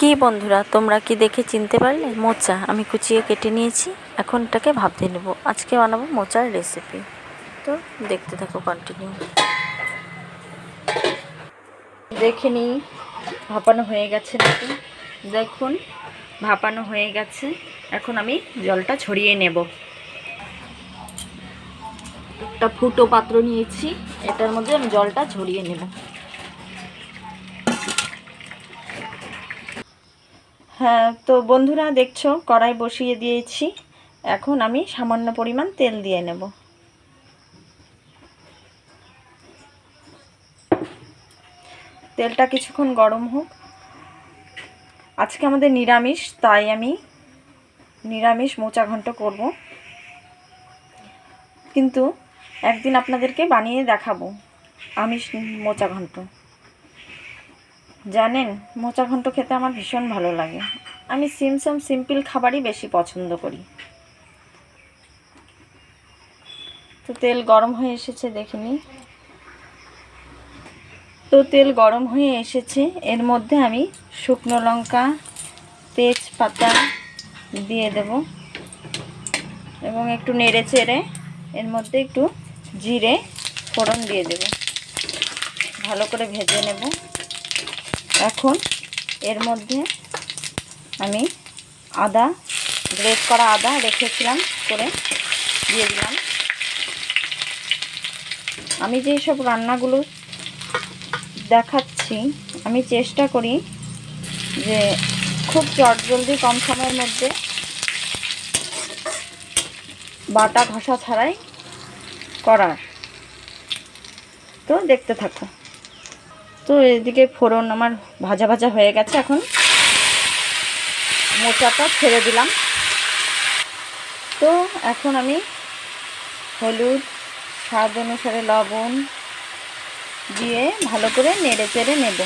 কি বন্ধুরা, তোমরা কি দেখে চিনতে পারলে? মোচা আমি কুচিয়ে কেটে নিয়েছি, এখন এটাকে ভাবতে নেব। আজকে বানাবো মোচার রেসিপি তো দেখতে থাকো কন্টিনিউ দেখে নিই, ভাপানো হয়ে গেছে নাকি? দেখুন, ভাপানো হয়ে গেছে। এখন আমি জলটা ছড়িয়ে নেব। একটা ফুটো পাত্র নিয়েছি, এটার মধ্যে আমি জলটা ঝরিয়ে নেব। হ্যাঁ তো বন্ধুরা দেখছ, কড়াই বসিয়ে দিয়েছি। এখন আমি সামান্য পরিমাণ তেল দিয়ে নেব। তেলটা কিছুক্ষণ গরম হোক। আজকে আমাদের নিরামিষ, তাই আমি নিরামিষ মোচা ঘন্ট করব। কিন্তু একদিন আপনাদেরকে বানিয়ে দেখাবো, আমিষ মোচা ঘন্ট। জানেন, মোচা ঘন্ট খেতে আমার ভীষণ ভালো লাগে। আমি সিমসম সিম্পল খাবারই বেশি পছন্দ করি। তো তেল গরম হয়ে এসেছে দেখিনি তো তেল গরম হয়ে এসেছে, এর মধ্যে আমি শুকনো লঙ্কা, তেজপাতা দিয়ে দেব। এবং একটু নেড়ে চেড়ে, এর মধ্যে একটু জিরে ফোড়ন দিয়ে দেব। ভালো করে ভেজে নেব। এখন এর মধ্যে আমি আদা, গ্রেট করা আদা রেখেছিলাম করে দিয়ে দিলাম। আমি যেই সব রান্নাগুলো দেখাচ্ছি, আমি চেষ্টা করি যে খুব চটজলদি কম সময়ের মধ্যে বাটা ঘষা ছাড়াই করার। তো দেখতে থাকো। তো এদিকে ফোড়ন আমার ভাজা ভাজা হয়ে গেছে এখন। মোচাটা ছেড়ে দিলাম। তো এখন আমি হলুদ, স্বাদ অনুসারে লবণ দিয়ে ভালো করে নেড়ে চেড়ে নেব।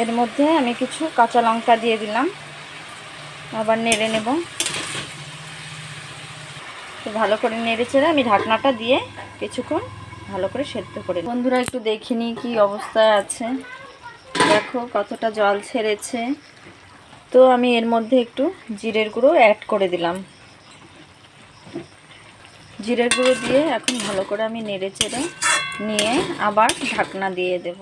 এর মধ্যে আমি কিছু কাঁচা লঙ্কা দিয়ে দিলাম। আবার নেড়ে নেব। তো ভালো করে নেড়ে চেড়ে আমি ঢাকনাটা দিয়ে কিছুক্ষণ ভালো করে সেদ্ধ করে বন্ধুরা, একটু দেখিনি কি অবস্থায় আছে। দেখো কতটা জল ছেড়েছে। তো আমি এর মধ্যে একটু জিরের গুঁড়ো অ্যাড করে দিলাম। জিরের গুঁড়ো দিয়ে এখন ভালো করে আমি নেড়ে চেড়ে নিয়ে আবার ঢাকনা দিয়ে দেব।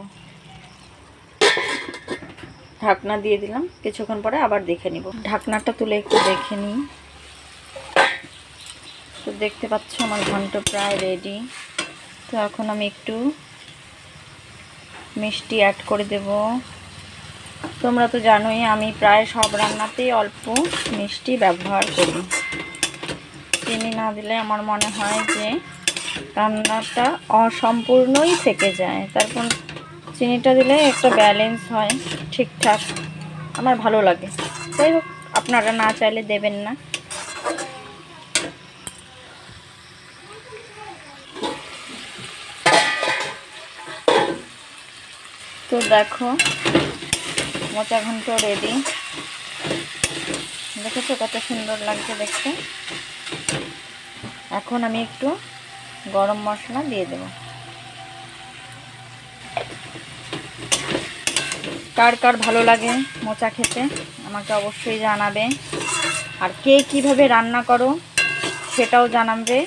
ঢাকনা দিয়ে দিলাম। কিছুক্ষণ পরে আবার দেখে নিব। ঢাকনাটা তুলে একটু দেখে নিই। তো দেখতে পাচ্ছ আমার ঘন্ট প্রায় রেডি তো এখন আমি একটু মিষ্টি অ্যাড করে দেব। তোমরা তো জানোই, আমি প্রায় সব রান্নাতেই অল্প মিষ্টি ব্যবহার করি। চিনি না দিলে আমার মনে হয় যে রান্নাটা অসম্পূর্ণই থেকে যায়। তারপর চিনিটা দিলে একটা ব্যালেন্স হয়, ঠিকঠাক। আমার ভালো লাগে। যাই হোক, আপনারা না চাইলে দেবেন না। তো দেখো, মোচা ঘন্ট রেডি দেখেছ কত সুন্দর লাগছে দেখতে? এখন আমি একটু গরম মশলা দিয়ে দেব। কার কার ভালো লাগে মোচা খেতে, আমাকে অবশ্যই জানাবে। আর কে কীভাবে রান্না করো, সেটাও জানাবে।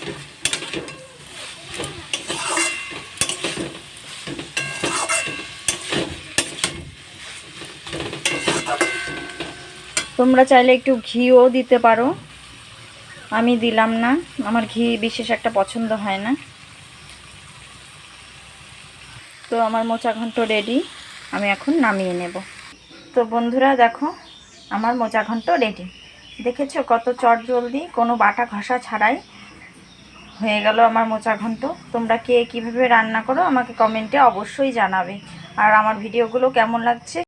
তোমরা চাইলে একটু ঘিও দিতে পারো। আমি দিলাম না, আমার ঘি বিশেষ একটা পছন্দ হয় না। তো আমার মোচা ঘন্ট রেডি আমি এখন নামিয়ে নেব। তো বন্ধুরা দেখো, আমার মোচা ঘন্ট রেডি দেখেছ কত চট জলদি, কোনো বাটা ঘষা ছাড়াই হয়ে গেল আমার মোচা ঘন্ট। তোমরা কে কীভাবে রান্না করো আমাকে কমেন্টে অবশ্যই জানাবে। আর আমার ভিডিওগুলো কেমন লাগছে